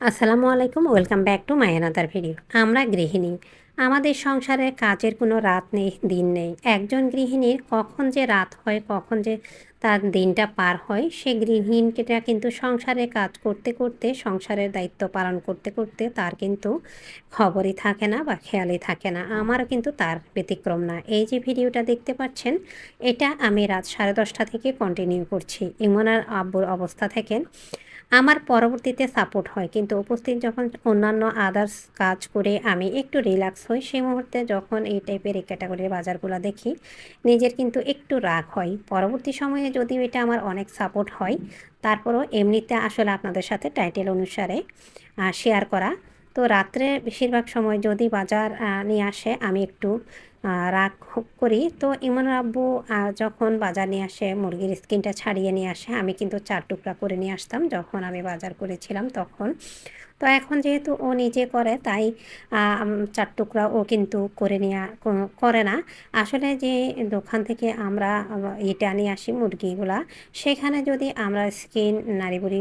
আসসালামু আলাইকুম, welcome back to my another video. আমরা গৃহিণী। আমাদের সংসারে কাজের কোনো রাত নেই, দিন নেই। একজন গৃহিণীর কখন যে রাত হয়, কখন যে তার দিনটা পার হয়, সে গৃহিণীটা কিন্তু সংসারে কাজ করতে করতে, সংসারের দায়িত্ব পালন করতে করতে তার কিন্তু খবরই থাকে না বা খেয়ালই থাকে না। আমারও কিন্তু তার ব্যতিক্রম না। এই যে ভিডিওটা দেখতে পাচ্ছেন, এটা আমি রাত সাড়ে দশটা থেকে কন্টিনিউ করছি। ইমনার আব্বুর অবস্থা থেকে আমার পরবর্তীতে সাপোর্ট হয়। কিন্তু উপস্থিত যখন অন্যান্য আদার্স কাজ করে আমি একটু রিল্যাক্স হই, সেই মুহূর্তে যখন এই টাইপের এই ক্যাটাগরির বাজারগুলো দেখি, নিজের কিন্তু একটু রাগ হয়। পরবর্তী সময়ে যদিও এটা আমার অনেক সাপোর্ট হয়, তারপরও এমনিতে আসলে আপনাদের সাথে টাইটেল অনুসারে শেয়ার করা। তো রাত্রে বেশিরভাগ সময় যদি বাজার নিয়ে আসে, আমি একটু রাগ করি। তো ইমন আব্বু যখন বাজার নিয়ে আসে, মুরগির স্কিনটা ছাড়িয়ে নিয়ে আসে, আমি কিন্তু চার টুকরা করে নিয়ে আসতাম। যখন আমি বাজার করেছিলাম, তখন তো এখন যেহেতু ও নিজে করে, তাই চার টুকরা ও কিন্তু করে নেওয়া করে না। আসলে যে দোকান থেকে আমরা এটা নিয়ে আসি মুরগিগুলা, সেখানে যদি আমরা স্কিন নাড়িবুড়ি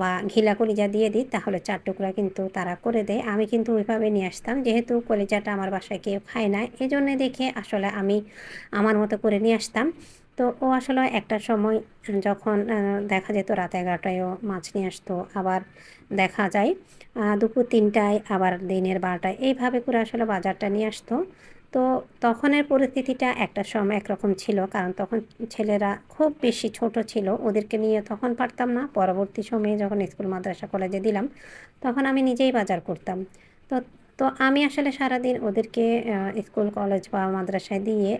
বা ঘিলা কলিজা দিয়ে দিই, তাহলে চার টুকরা কিন্তু তারা করে দেয়। আমি কিন্তু ওইভাবে নিয়ে আসতাম, যেহেতু কলিজাটা আমার বাসায় কেউ খায় না এই জন্যে দেখে আসলে আমি আমার মতো করে নিয়ে আসতাম। তো ও আসলে একটা সময় যখন দেখা যেত রাত এগারোটায়ও মাছ নিয়ে আসতো, আবার দেখা যায় দুপুর তিনটায়, আবার দিনের বারোটায়, এইভাবে করে আসলে বাজারটা নিয়ে আসতো। তো তখনের পরিস্থিতিটা একটা সময় একরকম ছিল, কারণ তখন ছেলেরা খুব বেশি ছোট ছিল, ওদেরকে নিয়ে তখন পারতাম না। পরবর্তী সময়ে যখন স্কুল, মাদ্রাসা, কলেজে দিলাম, তখন আমি নিজেই বাজার করতাম। তো তো আমি আসলে সারাদিন ওদেরকে স্কুল, কলেজ বা মাদ্রাসায় দিয়ে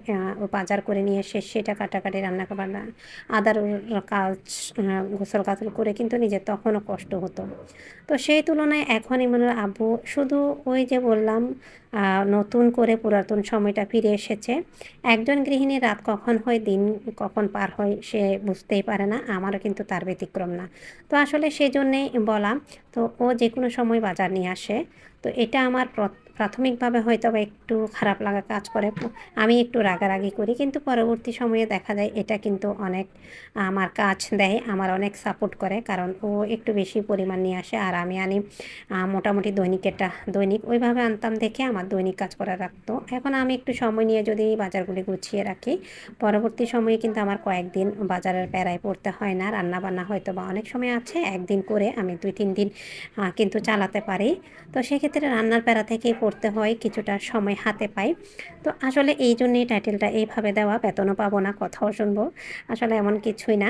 বাজার করে নিয়ে এসে সেটা কাটাকাটি রান্না বান্না আদার কাজ গোসল কাজল করে কিন্তু নিজের তখনও কষ্ট হতো। তো সেই তুলনায় এখন ইমনের আব্বু শুধু ওই যে বললাম নতুন করে পুরাতন সময়টা ফিরে এসেছে। একজন গৃহিণী রাত কখন হয়, দিন কখন পার হয় সে বুঝতেই পারে না, আমারও কিন্তু তার ব্যতিক্রম না। তো আসলে সেই জন্যেই বলা তো ও যে কোনো সময় বাজার নিয়ে আসে। তো এটা আমার প্রাথমিকভাবে হয়তো বা একটু খারাপ লাগা কাজ করে। আমি একটু রাগারাগি করি, কিন্তু পরবর্তী সময়ে দেখা যায় এটা কিন্তু অনেক আমার কাজ দেয়, আমার অনেক সাপোর্ট করে, কারণ ও একটু বেশি পরিমাণ নিয়ে আসে আর আমি আনি মোটামুটি দৈনিকেরটা দৈনিক। ওইভাবে আনতাম দেখে আমার দৈনিক কাজ করা রাখতো। এখন আমি একটু সময় নিয়ে যদি বাজারগুলি গুছিয়ে রাখি, পরবর্তী সময়ে কিন্তু আমার কয়েকদিন বাজারের প্যারায় পড়তে হয় না রান্না বান্না হয়তো বা অনেক সময় আছে, একদিন করে আমি দুই তিন দিন কিন্তু চালাতে পারি। তো সেক্ষেত্রে রান্নার প্যারা থেকেই পড়তে হয়, কিছুটা সময় হাতে পাই তো আসলে এই জন্যেই টাইটেলটা এইভাবে দেওয়া, বেতনও পাবো না কথাও শুনব। আসলে এমন কিছুই না।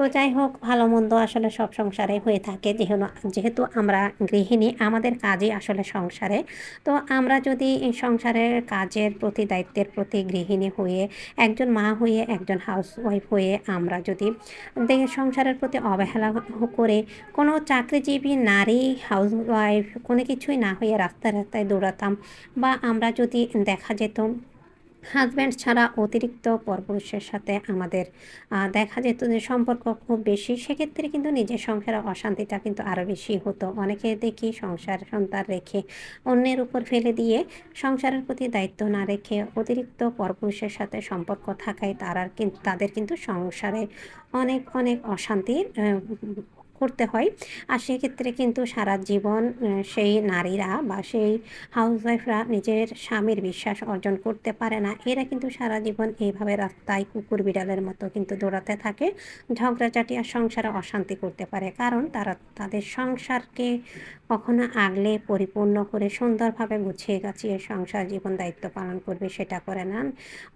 তো যাই হোক ভালো মন্দ আসলে সব সংসারে হয়ে থাকে। যেহেতু যেহেতু আমরা গৃহিণী, আমাদের কাজই আসলে সংসারে। তো আমরা যদি সংসারের কাজের প্রতি, দায়িত্বের প্রতি গৃহিণী হয়ে, একজন মা হয়ে, একজন হাউস ওয়াইফ হয়ে আমরা যদি সংসারের প্রতি অবহেলা করে কোনো চাকরিজীবী, নারী হাউস ওয়াইফ কোনো কিছুই না হয়ে রাস্তায় রাস্তায় দৌড়াতাম বা আমরা যদি দেখা যেত হাজব্যান্ড ছাড়া অতিরিক্ত পরপুরুষের সাথে আমাদের দেখা যেত যে সম্পর্ক খুব বেশি। সেক্ষেত্রে কিন্তু নিজের সংসারে অশান্তিটা কিন্তু আরও বেশি হতো। অনেকে দেখি সংসার সন্তান রেখে অন্যের উপর ফেলে দিয়ে সংসারের প্রতি দায়িত্ব না রেখে অতিরিক্ত পরপুরুষের সাথে সম্পর্ক থাকায় তারা কিন্তু তাদের কিন্তু সংসারে অনেক অনেক অশান্তির করতে হয়। আর সেক্ষেত্রে কিন্তু সারা জীবন সেই নারীরা বা সেই হাউসওয়াইফরা নিজের স্বামীর বিশ্বাস অর্জন করতে পারে না। এরা কিন্তু সারা জীবন এইভাবে রাস্তায় কুকুর বিড়ালের মতো কিন্তু দৌড়াতে থাকে। ঝগড়াঝাটি আর সংসারে অশান্তি করতে পারে। কারণ তারা, তাদের সংসারকে কখনো আগলে পরিপূর্ণ করে সুন্দরভাবে গুছিয়ে গাছিয়ে সংসার জীবন দায়িত্ব পালন করবে সেটা করে না।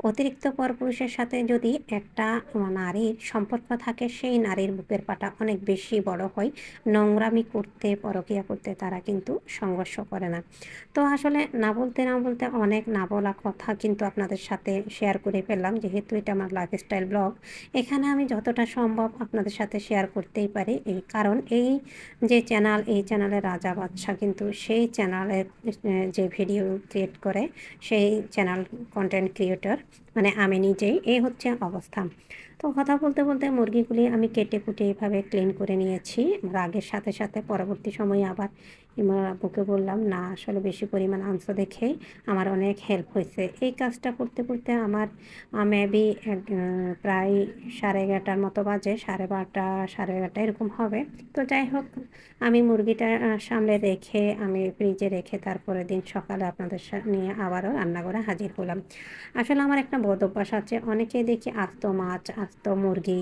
অতিরিক্ত পরপুরুষের সাথে যদি একটা নারীর সম্পর্ক থাকে, সেই নারীর বুকের পাটা অনেক বেশি বড় হয় নোংরামি করতে, পরকিয়া করতে তারা কিন্তু সংঘর্ষ করে না। তো আসলে না বলতে না বলতে অনেক না বলা কথা কিন্তু আপনাদের সাথে শেয়ার করে ফেললাম, যেহেতু এটা আমার লাইফস্টাইল ব্লগ এখানে আমি যতটা সম্ভব আপনাদের সাথে শেয়ার করতেই পারি। এই কারণ এই যে চ্যানেল এই চ্যানেলের রাজা বাদশাহ কিন্তু সেই চ্যানেলের যে ভিডিও ক্রিয়েট করে, সেই চ্যানেল কন্টেন্ট ক্রিয়েটর মানে আমি নিজেই এই হচ্ছে অবস্থা। তো কথা বলতে বলতে মুরগিগুলি আমি কেটে কুটে এভাবে ক্লিন করে নিয়েছি। রাগের সাথে সাথে পরবর্তী সময়ে আবার ইমরান আব্বুকে বললাম, না, আসলে বেশি পরিমাণ আনছো দেখেই আমার অনেক হেল্প হয়েছে। এই কাজটা করতে করতে আমার মেবি প্রায় সাড়ে এগারোটার মতো বাজে, সাড়ে বারোটা, সাড়ে এগারোটা এরকম হবে। তো যাই হোক, আমি মুরগিটা সামনে রেখে, আমি ফ্রিজে রেখে তারপরের দিন সকালে আপনাদের নিয়ে আবারও রান্না করে হাজির হলাম। আসলে আমার একটা বদ অভ্যাস আছে অনেকে দেখি আস্ত মাছ, আস্ত মুরগি,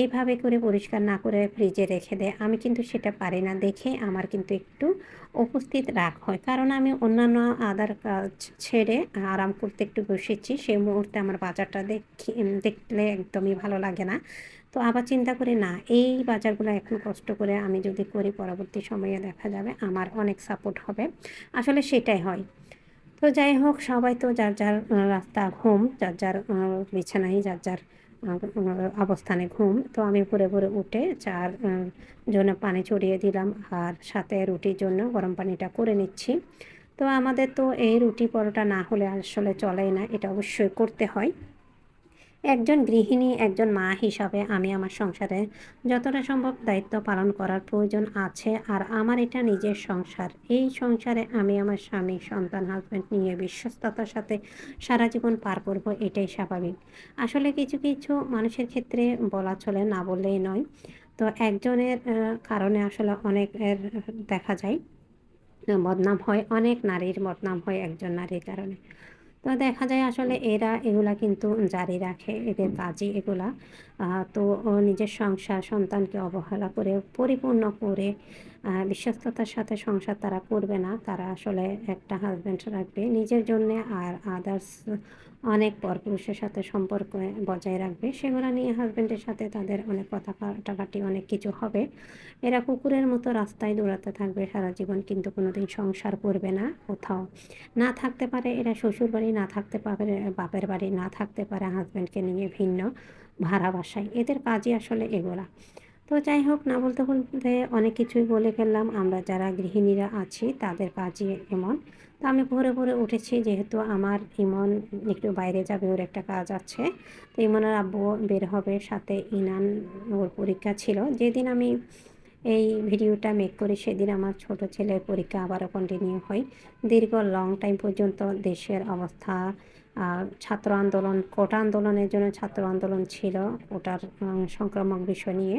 এইভাবে করে পরিষ্কার না করে ফ্রিজে রেখে দেয়। আমি কিন্তু সেটা পারি না দেখে, আমার কিন্তু একটু উপস্থিত রাখ হয়। কারণ আমি অন্যান্য আদার কাজ ছেড়ে আরাম করতে একটু বসেছি, সেই মুহূর্তে আমার বাজারটা দেখি দেখলে একদমই ভালো লাগে না। তো আবার চিন্তা করি, না, এই বাজারগুলো এখন কষ্ট করে আমি যদি করি, পরবর্তী সময়ে দেখা যাবে আমার অনেক সাপোর্ট হবে। আসলে সেটাই হয়। তো যাই হোক, সবাই তো যার যার রাস্তা ঘুম যার যার বিছানায়, যার যার অবস্থানে ঘুম। তো আমি ভোরে ভোরে উঠে চার জন্য পানি ছড়িয়ে দিলাম আর সাথে রুটির জন্য গরম পানিটা করে নিচ্ছি। তো আমাদের তো এই রুটি পরোটা না হলে আসলে চলেই না, এটা অবশ্যই করতে হয়। একজন গৃহিণী, একজন মা হিসাবে আমি আমার সংসারে যতটা সম্ভব দায়িত্ব পালন করার প্রয়োজন আছে আর আমার এটা নিজের সংসার। এই সংসারে আমি আমার স্বামী, সন্তান হাজব্যান্ড নিয়ে বিশ্বস্ততার সাথে সারা জীবন পার করব এটাই স্বাভাবিক। আসলে কিছু কিছু মানুষের ক্ষেত্রে বলা চলে না বললেই নয়। তো একজনের কারণে আসলে অনেকের দেখা যায়, বদনাম হয়, অনেক নারীর বদনাম হয় একজন নারীর কারণে। তো দেখা যায় আসলে এরা এগুলা কিন্তু জারি রাখে এদের কাজই এগুলা। তো নিজের সংসার সন্তানকে অবহেলা করে পরিপূর্ণ করে বিশ্বস্ততার সাথে সংসার তারা করবে না। তারা আসলে একটা হাজব্যান্ড রাখবে নিজের জন্যে আর আদার্স অনেক পরপুরুষের সাথে সম্পর্ক বজায় রাখবে। সেগুলো নিয়ে হাজব্যান্ডের সাথে তাদের অনেক কথা কাটাকাটি অনেক কিছু হবে। এরা কুকুরের মতো রাস্তায় দৌড়াতে থাকবে সারা জীবন কিন্তু কোনোদিন সংসার করবে না কোথাও। না থাকতে পারে এরা শ্বশুর বাড়ি না থাকতে পারে বাপের বাড়ি, না থাকতে পারে হাজব্যান্ডকে নিয়ে ভিন্ন ভাড়া বাসায়। এদের কাজই আসলে এগুলা। তো যাই হোক না বলতে বলতে অনেক কিছুই বলে ফেললাম। আমরা যারা গৃহিণীরা আছি, তাদের কাজই এমন। তো আমি ভোরে ভোরে উঠেছি, যেহেতু আমার ইমন একটু বাইরে যাবে, ওর একটা কাজ আছে। তো ইমনের আব্বু বের হবে, সাথে ইনান ওর পরীক্ষা ছিল। যেদিন আমি এই ভিডিওটা মেক করে সেদিন আমার ছোট ছেলের পরীক্ষা আবারও কন্টিনিউ হয়। দীর্ঘ লং টাইম পর্যন্ত দেশের অবস্থা ছাত্র আন্দোলন, কোটা আন্দোলনের জন্য ছাত্র আন্দোলন ছিল ওটার সংক্রামক বিষয় নিয়ে।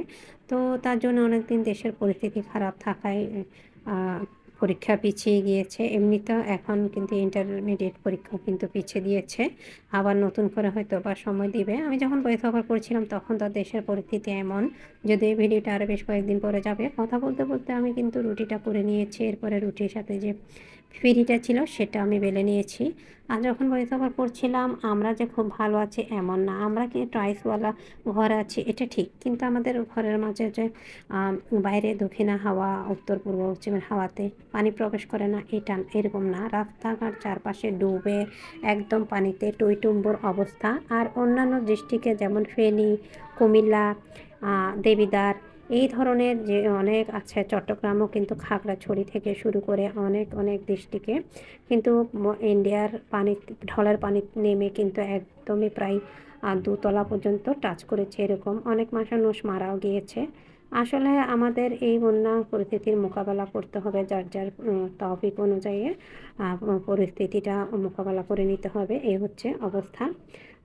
তো তার জন্য অনেকদিন দেশের পরিস্থিতি খারাপ থাকায় পরীক্ষা পিছিয়ে গিয়েছে। এমনিতেও এখন কিন্তু ইন্টারমিডিয়েট পরীক্ষা কিন্তু পিছিয়ে দিয়েছে। আবার নতুন করে হয়তো বা সময় দিবে। আমি যখন অফার করছিলাম তখন তো দেশের পরিস্থিতি এমন। যদি এই ভিডিওটা আরও বেশ কয়েকদিন পরে যাবে। কথা বলতে বলতে আমি কিন্তু রুটিটা করে নিয়েছি। এরপরে রুটির সাথে যে ফিরিটা ছিল সেটা আমি বেলে নিয়েছি। আর যখন বই খবর পড়ছিলাম আমরা যে খুব ভালো আছি এমন না। আমরা কি ট্রাইসওয়ালা ঘর আছি, এটা ঠিক। কিন্তু আমাদের ঘরের মাঝে যে বাইরে দক্ষিণা হাওয়া, উত্তর পূর্ব পশ্চিমের হাওয়াতে পানি প্রবেশ করে না, এটা এরকম না। রাস্তাঘাট চারপাশে ডুবে, একদম পানিতে টইটুম্বর অবস্থা। আর অন্যান্য ডিস্ট্রিক্টে যেমন ফেনী, কুমিল্লা দেবিদার এই ধরনের যে অনেক আছে চট্টগ্রামও কিন্তু খাগড়াছড়ি থেকে শুরু করে অনেক অনেক দৃষ্টিকে কিন্তু ইন্ডিয়ার পানি, ঢলের পানি নেমে কিন্তু একদমই প্রায় দুতলা পর্যন্ত টাচ করেছে এরকম। অনেক মানুষ মারাও গিয়েছে। আসলে আমাদের এই বন্যা পরিস্থিতির মোকাবেলা করতে হবে যার যার তহবিক অনুযায়ী পরিস্থিতিটা মোকাবেলা করে নিতে হবে। এই হচ্ছে অবস্থা।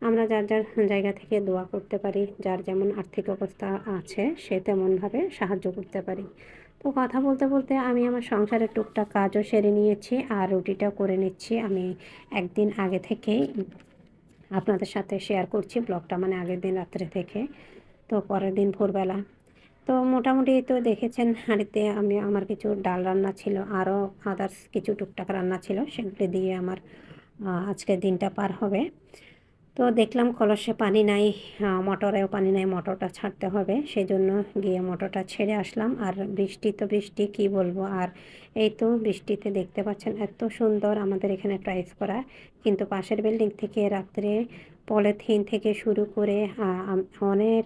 আমরা যার যার জায়গা থেকে দোয়া করতে পারি, যার যেমন আর্থিক অবস্থা আছে, সে তেমনভাবে সাহায্য করতে পারি। তো কথা বলতে বলতে আমি আমার সংসারের টুকটাক কাজও সেরে নিয়েছি আর রুটিটাও করে নিচ্ছি। আমি একদিন আগে থেকেই আপনাদের সাথে শেয়ার করছি ব্লগটা মানে আগের দিন রাত্রে থেকে, তো পরের দিন ভোরবেলা। তো মোটামুটি তো দেখেছেন হাঁড়িতে আমি আমার কিছু ডাল রান্না ছিল, আরও আদার্স কিছু টুকটাক রান্না ছিল, সেগুলি দিয়ে আমার আজকের দিনটা পার হবে। তো দেখলাম কলসে পানি নাই মোটরেও পানি নাই, মোটরটা ছাড়তে হবে। সেই জন্য গিয়ে মোটরটা ছেড়ে আসলাম। আর বৃষ্টি তো বৃষ্টি, কি বলব? আর এই তো বৃষ্টিতে দেখতে পাচ্ছেন এত সুন্দর আমাদের এখানে ট্রাইস করা। কিন্তু পাশের বিল্ডিং থেকে রাত্রে পলিথিন থেকে শুরু করে অনেক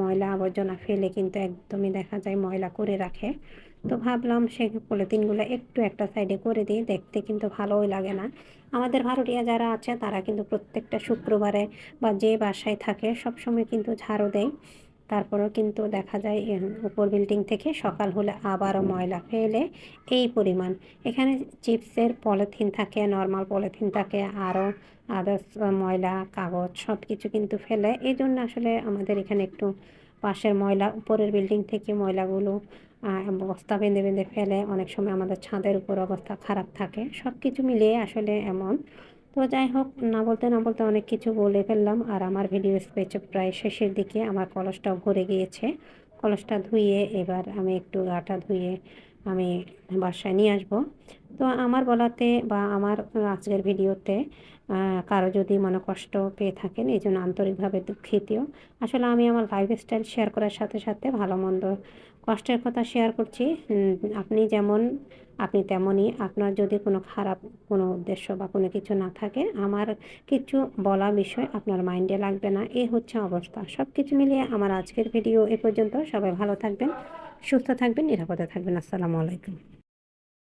ময়লা আবর্জনা ফেলে কিন্তু একদমই দেখা যায় ময়লা করে রাখে। তো ভাবলাম সে পলিথিনগুলো একটু একটা সাইডে করে দিই, দেখতে কিন্তু ভালোই লাগে না। আমাদের ভাড়াটিয়া যারা আছে, তারা কিন্তু প্রত্যেকটা শুক্রবারে বা যে বাসায় থাকে, সবসময় কিন্তু ঝাড়ু দেয়। তারপরেও কিন্তু দেখা যায় উপর বিল্ডিং থেকে সকাল হলে আবারও ময়লা ফেলে। এই পরিমাণ। এখানে চিপসের পলিথিন থাকে নর্মাল পলিথিন থাকে, আরও আদার্স ময়লা, কাগজ সব কিছু কিন্তু ফেলে। এই জন্য আসলে আমাদের এখানে একটু পাশের ময়লা, উপরের বিল্ডিং থেকে ময়লাগুলো বস্তা বেঁধে বেঁধে ফেলে। অনেক সময় আমাদের ছাদের উপর অবস্থা খারাপ থাকে। সব কিছু মিলিয়ে আসলে এমন। তো যাই হোক, না বলতে না বলতে অনেক কিছু বলে ফেললাম। আর আমার ভিডিও স্পেচ প্রায় শেষের দিকে আমার কলসটাও ভরে গিয়েছে। কলসটা ধুয়ে এবার আমি একটু গাটা ধুয়ে আমি বাসায় নিয়ে আসব। তো আমার বলাতে বা আমার আজকের ভিডিওতে কারও যদি মনে কষ্ট পেয়ে থাকেন, এই জন্য আন্তরিকভাবে দুঃখিত। আসলে আমি আমার লাইফস্টাইল শেয়ার করার সাথে সাথে ভালো মন্দ কষ্টের কথা শেয়ার করছি। আপনি যেমন, আপনি তেমনই আপনার যদি কোনো খারাপ কোনো উদ্দেশ্য বা কোনো কিছু না থাকে, আমার কিছু বলা বিষয় আপনার মাইন্ডে লাগবে না। এই হচ্ছে অবস্থা। সব কিছু মিলিয়ে আমার আজকের ভিডিও এ পর্যন্ত। সবাই ভালো থাকবেন, সুস্থ থাকবেন, নিরাপদে থাকবেন। আসসালামু আলাইকুম।